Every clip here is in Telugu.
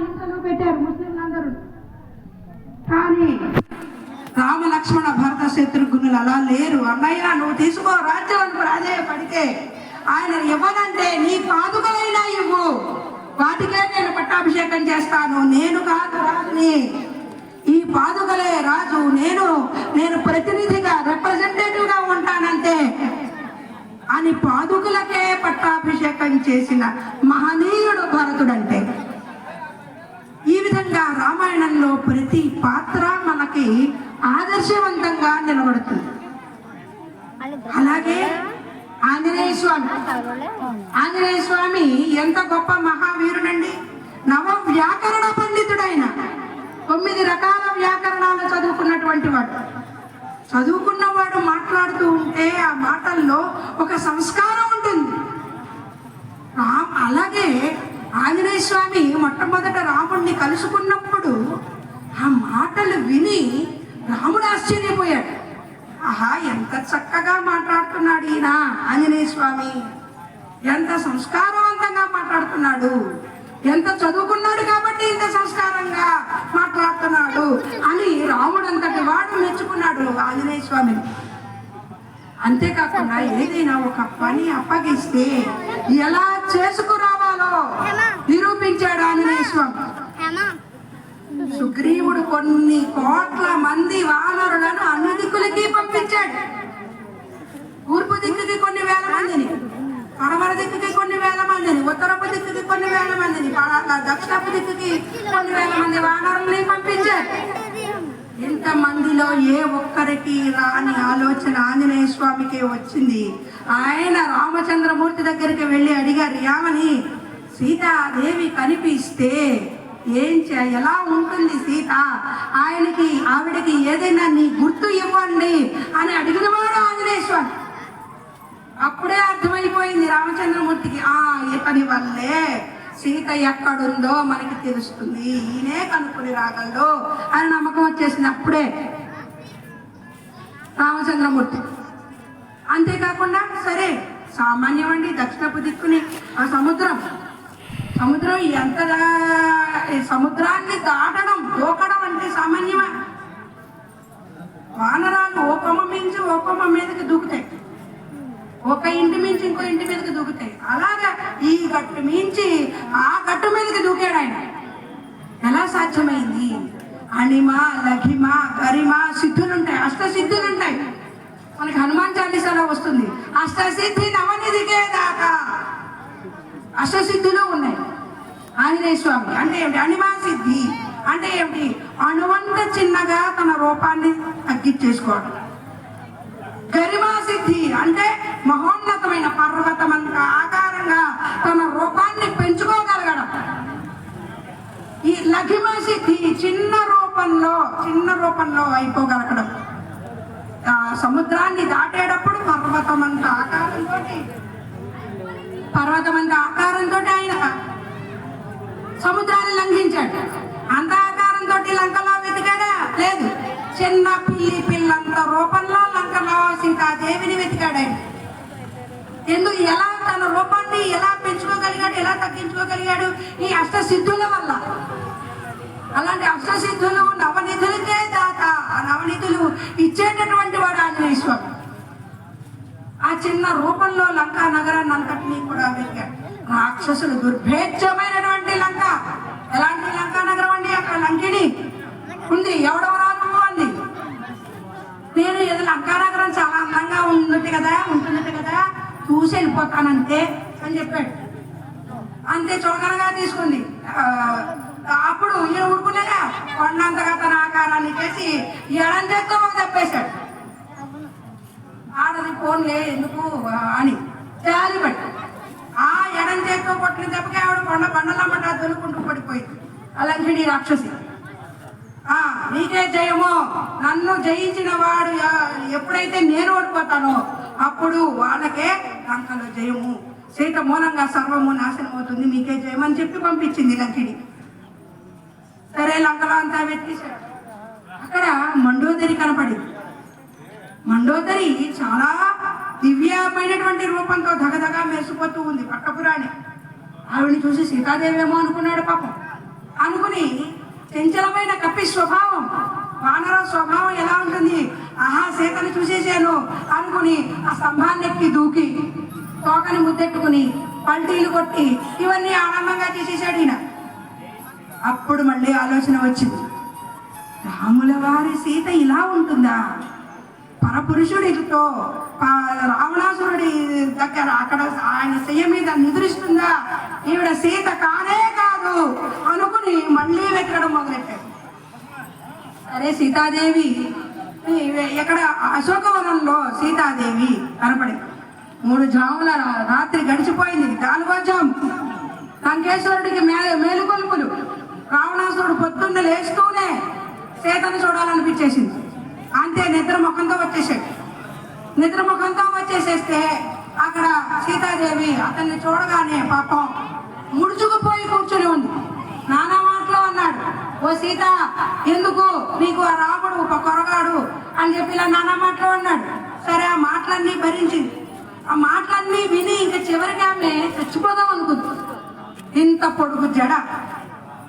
హింసలు పెట్టారు ముస్లింలందరూ. కానీ రామ లక్ష్మణ భరత శత్రుఘ్నులు అలా లేరు. అన్నయ్య నువ్వు తీసుకో రాజ్యం ప్రాధేయపడితే ఆయన ఇవ్వనంటే నీ పాదుకలైనా ఇవ్వు. వాటికే నేను పట్టాభిషేకం చేస్తాను. నేను కాదు రాజుని. ఈ పాదుకలే రాజు. నేను నేను ప్రతినిధిగా రిప్రజెంటేటివ్గా అని పాదుకులకే పట్టాభిషేకం చేసిన మహనీయుడు భరతుడంటే రామాయణంలో ప్రతి పాత్ర మనకి ఆదర్శవంతంగా నిలబడుతుంది. అలాగే ఆంజనేయ స్వామి. ఆంజనేయ స్వామి ఎంత గొప్ప మహావీరుడండి. నవ వ్యాకరణ పండితుడైన. తొమ్మిది రకాల వ్యాకరణాలు చదువుకున్నటువంటి వాడు. చదువుకున్నవాడు మాట్లాడుతూ ఉంటే ఆ మాటల్లో ఒక సంస్కారం ఉంటుంది రామ్ అలాగే ఆంజనేయ స్వామి మొట్టమొదట రాముణ్ణి కలుసుకున్నప్పుడు ఆ మాటలు విని రాముడు ఆశ్చర్యపోయాడు. ఆహా ఎంత చక్కగా మాట్లాడుతున్నాడు ఈయన ఆంజనేయ స్వామి. ఎంత సంస్కారవంతంగా మాట్లాడుతున్నాడు. ఎంత చదువుకున్నాడు కాబట్టి ఇంత సంస్కారంగా మాట్లాడుతున్నాడు అని రాముడు అంతటి వాడు మెచ్చుకున్నాడు ఆంజనేయ స్వామిని అంతేకాకుండా ఏదైనా ఒక పని అప్పగిస్తే ఎలా చేసుకురావాలో? నిరూపించాడు ఆంజనేయ స్వామి సుగ్రీవుడు కొన్ని కోట్ల మంది వానరులను అన్ని దిక్కులకి పంపించాడు. తూర్పు దిక్కుకి కొన్ని వేల మందిని పడమర దిక్కుకి కొన్ని వేల మందిని ఉత్తరపు దిక్కుకి కొన్ని వేల మందిని దక్షిణపు దిక్కుకి కొన్ని వేల మంది వానరుల్ని పంపించాడు. ఇంత మందిలో ఏ ఒక్కరికి రాని ఆలోచన ఆంజనేయ స్వామికి వచ్చింది. ఆయన రామచంద్రమూర్తి దగ్గరికి వెళ్ళి అడిగారు ఏమని? సీతాదేవి కనిపిస్తే ఏం చేయ ఎలా ఉంటుంది సీత? ఆయనకి ఆవిడకి ఏదైనా నీ గుర్తు ఇవ్వండి అని అడిగినవాడు ఆంజనేశ్వర్. అప్పుడే అర్థమైపోయింది రామచంద్రమూర్తికి ఆ ఇతని వల్లే సీత ఎక్కడుందో మనకి తెలుస్తుంది. ఈయనే కనుక్కుని రాగలడు అని నమ్మకం వచ్చేసింది అప్పుడే రామచంద్రమూర్తి. అంతేకాకుండా సరే సామాన్యం అండి దక్షిణపు దిక్కుని ఆ సముద్రం. సముద్రం ఎంత సముద్రాన్ని దాటడం దూకడం అంటే సామాన్యమా? వానరాలు ఓ కొమ్మ మించి ఓ కొమ్మ మీదకి దూకుతాయి. ఒక ఇంటి మించి ఇంకో ఇంటి మీదకి దూకుతాయి. అలాగా ఈ గట్టు మించి ఆ గట్టు మీదకి దూకాడు ఆయన. ఎలా సాధ్యమైంది? అణిమ లఘిమ గరిమ సిద్ధులు ఉంటాయి అష్ట సిద్ధులు ఉంటాయి మనకి హనుమాన్ చాలీసాలో వస్తుంది. అష్టసిద్ధి నవనిధికే దాకా అష్టసిద్ధులు ఉన్నాయి. ఆంజనేయ స్వామి. అంటే ఏమిటి? అణిమా సిద్ధి. అంటే ఏమిటి? అణువంత చిన్నగా తన రూపాన్ని తగ్గించేసుకోవడం గరిమా సిద్ధి అంటే మహోన్నతమైన పర్వతమంత ఆకారంగా తన రూపాన్ని పెంచుకోగలగడం. ఈ లఘిమా సిద్ధి చిన్న రూపంలో చిన్న రూపంలో అయిపోగలగడం. ఆ సముద్రాన్ని దాటేటప్పుడు పర్వతమంత ఆకారంతో పర్వతమంత అంత ఆకారం సముద్రాన్ని లంఘించాడు. అంధకారంతో లంకలో వెతికాడా? లేదు. చిన్న పిల్లి పిల్లంత రూపంలో లంకలో సీతాదేవిని వెతికాడు. ఎందుకు ఎలా తన రూపాన్ని ఎలా పెంచుకోగలిగాడు ఎలా తగ్గించుకోగలిగాడు ఈ అష్ట సిద్ధుల వల్ల? అలాంటి అష్టసిద్ధులు నవనిధులకే దాత. ఆ నవనిధులు ఇచ్చేటటువంటి వాడు ఆంజనేయ స్వామి. ఆ చిన్న రూపంలో లంకా నగరాన్ని అంతటినీ కూడా వెతికాడు. రాక్షసులు దుర్భేద్యమైనటువంటి లంక. ఎలాంటి లంకా నగరం అండి? అక్కడ లంకిని ఉంది. ఎవడెవరా అంది నేను ఏదో లంకా నగరం చాలా అందంగా ఉన్నట్టు కదా ఉంటుంది కదా చూసి వెళ్ళిపోతానంతే అని చెప్పాడు. అంతే చోకనగా తీసుకుంది. అప్పుడు ఈయన ఊరుకునేగా కొండంతగా తన ఆకారాన్ని చేసి ఎడం తప్పేశాడు. ఆడది ఫోన్లే ఎందుకు అని జాలిపడి ఆ ఎడం చేత్తో కొట్టిన దెబ్బకి ఆవిడ కొండ బండలమ్మట దొరుకుంటూ పడిపోయింది. అలంకిడి రాక్షసి. ఆ నీకే జయము. నన్ను జయించిన వాడు ఎప్పుడైతే నేను ఓడిపోతానో అప్పుడు వాళ్ళకే లంకలో జయము. సీత మూలంగా సర్వము నాశనం అవుతుంది. మీకే జయం అని చెప్పి పంపించింది లంకిడి. సరే లంకలో అంతా వెతికేశాడు. అక్కడ మండోదరి కనపడింది. మండోదరి చాలా దివ్యమైనటువంటి రూపంతో ధగధగా మెరిసిపోతూ ఉంది పట్టపురాణి. ఆవిడని చూసి సీతాదేవి ఏమో అనుకున్నాడు పాపం. అనుకుని చంచలమైన కప్పి స్వభావం వానర స్వభావం ఎలా ఉంటుంది? ఆహా సీతను చూసేసాను అనుకుని ఆ స్తంభాన్నెక్కి దూకి తోకని ముద్దెట్టుకుని పల్టీలు కొట్టి ఇవన్నీ ఆనందంగా చేసేసాడు ఈయన. అప్పుడు మళ్ళీ ఆలోచన వచ్చింది. రాముల వారి సీత ఇలా ఉంటుందా? పరపురుషుడితో రావణాసురుడి దగ్గర అక్కడ ఆయన చెయ్య మీద నిద్రిస్తుందా? ఈవిడ సీత కానే కాదు అనుకుని మళ్ళీ వెతకడం మొదలెట్టాడు సరే సీతాదేవి ఎక్కడ అశోకవనంలో సీతాదేవి కనపడింది. మూడు జాముల రాత్రి గడిచిపోయింది. నాలుగో జాము లంకేశ్వరుడికి మే మేలుకొల్పులు. రావణాసురుడు పొద్దున్న లేస్తూనే సీతను చూడాలనిపించేసింది. అంతే నిద్ర ముఖంతో వచ్చేసాడు. నిద్ర ముఖంతో వచ్చేసేస్తే అక్కడ సీతాదేవి అతన్ని చూడగానే పాపం ముడుచుకుపోయి కూర్చుని ఉంది. నానా మాటలో అన్నాడు. ఓ సీత ఎందుకు నీకు ఆ రాముడు ఒక కొరగాడు? అని చెప్పి ఇలా నానా మాటలో అన్నాడు. సరే ఆ మాటలన్నీ భరించింది. ఆ మాటలన్నీ విని ఇంకా చివరికి ఆమె చచ్చిపోదాం అనుకుంది. ఇంత పొడుగు జడ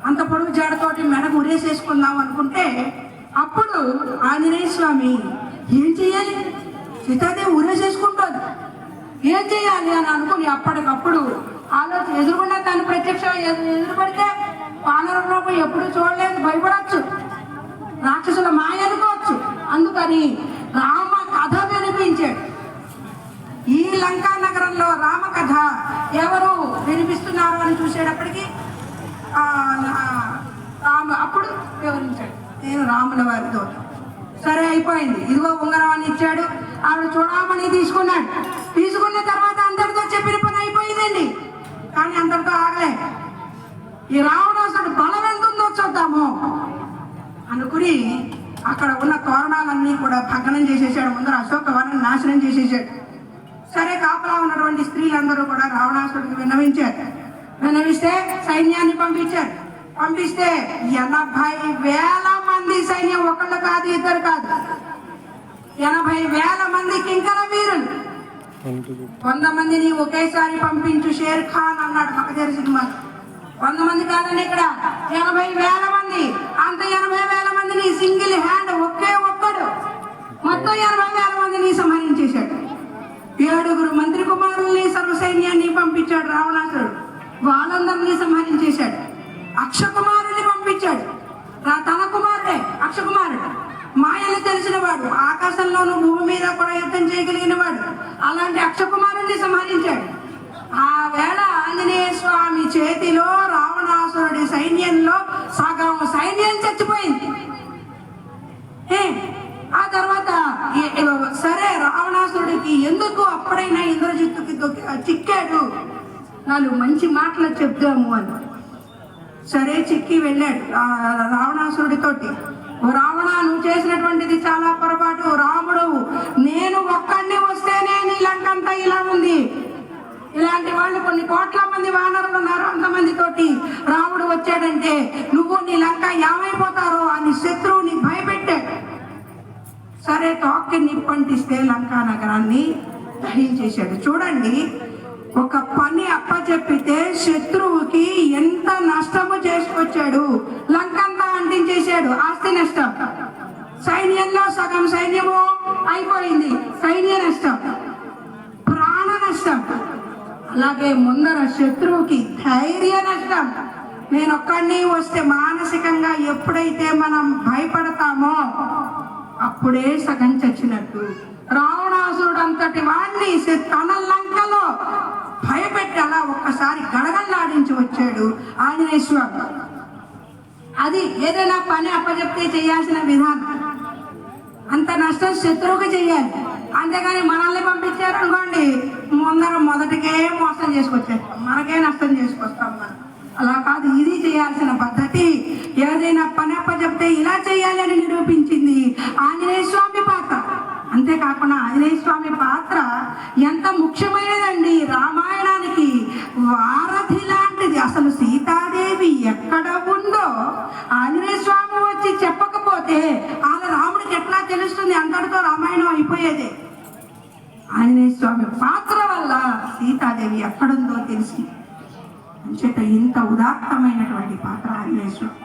అంత పొడుగు జడతోటి మెడ ఉరేసేసుకుందాం అనుకుంటే అప్పుడు ఆంజనేయ స్వామి ఏం చేయాలి సీతాదేవి ఉరేసేసుకుంటుంది ఏం చేయాలి అని అనుకుని అప్పటికప్పుడు ఆలోచన ఎదురుకుండా తను ప్రత్యక్ష ఎదురుపడితే వానర రూపం ఎప్పుడు చూడలేదు భయపడచ్చు. రాక్షసుల మాయ అనుకోవచ్చు. అందుకని రామ కథ వినిపించాడు. ఈ లంకా నగరంలో రామ కథ ఎవరు వినిపిస్తున్నారు అని చూసేటప్పటికి రామ అప్పుడు వివరించాడు. నేను రాముల వారితో సరే అయిపోయింది. ఇదిగో ఉంగరం ఇచ్చాడు. ఆవిడ చూడమని తీసుకున్నాడు. తీసుకున్న తర్వాత అందరితో చెప్పిన పని అయిపోయిందండి. కానీ అందరితో ఆగలే. ఈ రావణాసుడు బలం ఎంత ఉందో చూద్దాము. అనుకుని అక్కడ ఉన్న తోరణాలన్నీ కూడా భగ్నం చేసేసాడు. ముందర అశోకవనం నాశనం చేసేసాడు. సరే కాపలా ఉన్నటువంటి స్త్రీలందరూ కూడా రావణాసుడికి విన్నవించారు. విన్నవిస్తే సైన్యాన్ని పంపించారు. పంపిస్తే ఎనభై వేల మంది సైన్యం ఒకళ్ళు కాదు ఇద్దరు కాదు. ఎనభై వేల మంది కింకర వీరులు. వంద మందిని ఒకేసారి పంపించు షేర్ ఖాన్ అన్నాడు మగధీర సినిమా. వంద మంది కాదండి ఇక్కడ. ఎనభై వేల మంది. అంత ఎనభై వేల మందిని సింగిల్ హ్యాండ్ ఒకే ఒక్కడు. మొత్తం ఎనభై వేల మందిని సంహరించేశాడు. ఏడుగురు మంత్రి కుమారుల్ని సర్వ సైన్యాన్ని పంపించాడు రావణాసురుడు. వాళ్ళందరినీ సంహరించేశాడు. అక్షకుమారుని పంపించాడు. తన కుమారుడే అక్షకుమారుడు. మాయలు తెలిసిన వాడు ఆకాశంలోను భూమి మీద కూడా యుద్ధం చేయగలిగిన వాడు అలాంటి అక్షకుమారుని సంహరించాడు. ఆ వేళ ఆంజనేయ స్వామి చేతిలో రావణాసురుడి సైన్యంలో సగం సైన్యం చచ్చిపోయింది. ఏ, ఆ తర్వాత సరే రావణాసురుడికి ఎందుకు అప్పుడైనా ఇంద్రజిత్తుకి దొక్కి- చిక్కాడు? నాలుగు మంచి మాటలు చెప్దాము అని. సరే చిక్కి వెళ్ళాడు. రావణాసురుడితోటి రావణ నువ్వు చేసినటువంటిది చాలా పొరపాటు. రాముడు నేను ఒక్కడిని వస్తేనే నీ లంకంతా ఇలా ఉంది. ఇలాంటి వాళ్ళు కొన్ని కోట్ల మంది వానరులు ఉన్నారు అంతమంది తోటి. రాముడు వచ్చాడంటే నువ్వు నీ లంక ఏమైపోతారో అని శత్రువుని భయపెట్టాడు సరే తోక్కి నిప్పంటిస్తే లంకా నగరాన్ని దహించేశాడు చూడండి ఒక పని అప్పచెప్పితే శత్రువుకి ఎంత నష్టము చేసుకొచ్చాడు? లంకంతా అంటించేశాడు. ఆస్తి నష్టం. సైన్యంలో సగం సైన్యము అయిపోయింది. సైన్య నష్టం. ప్రాణ నష్టం. అలాగే ముందర శత్రువుకి ధైర్య నష్టం. నేను ఒక్కడిని వస్తే మానసికంగా ఎప్పుడైతే మనం భయపడతామో అప్పుడే సగం చచ్చినట్టు. రావణాసురుడు అంతటి వాణ్ణి తన లంకలో భయపెట్టి అలా ఒక్కసారి గడగల్లాడించి వచ్చాడు ఆంజనేయ స్వామి. అది ఏదైనా పని అప్పచెప్తే చేయాల్సిన విధానం. అంత నష్టం శత్రువుకి చెయ్యాలి అంతేగాని మనల్ని పంపించారు అనుకోండి ముందర మొదటికే మోసం చేసుకొచ్చారు మనకే నష్టం చేసుకొస్తాం మనం. అలా కాదు ఇది చేయాల్సిన పద్ధతి ఏదైనా పని అప్పచెప్తే ఇలా చేయాలి అని నిరూపించింది ఆంజనేయ స్వామి పాత్ర అంతేకాకుండా ఆంజనేయ స్వామి పాత్ర ఎంత ముఖ్యమైనదండి రామాయణానికి? వారధి లాంటిది. అసలు సీతాదేవి ఎక్కడ ఉందో ఆంజనేయ స్వామి వచ్చి చెప్పకపోతే వాళ్ళ రాముడికి ఎట్లా తెలుస్తుంది? అంతటితో రామాయణం అయిపోయేది. ఆంజనేయ స్వామి పాత్ర వల్ల సీతాదేవి ఎక్కడుందో తెలిసి అంచేత ఇంత ఉదాత్తమైనటువంటి పాత్ర ఆంజనేయ స్వామి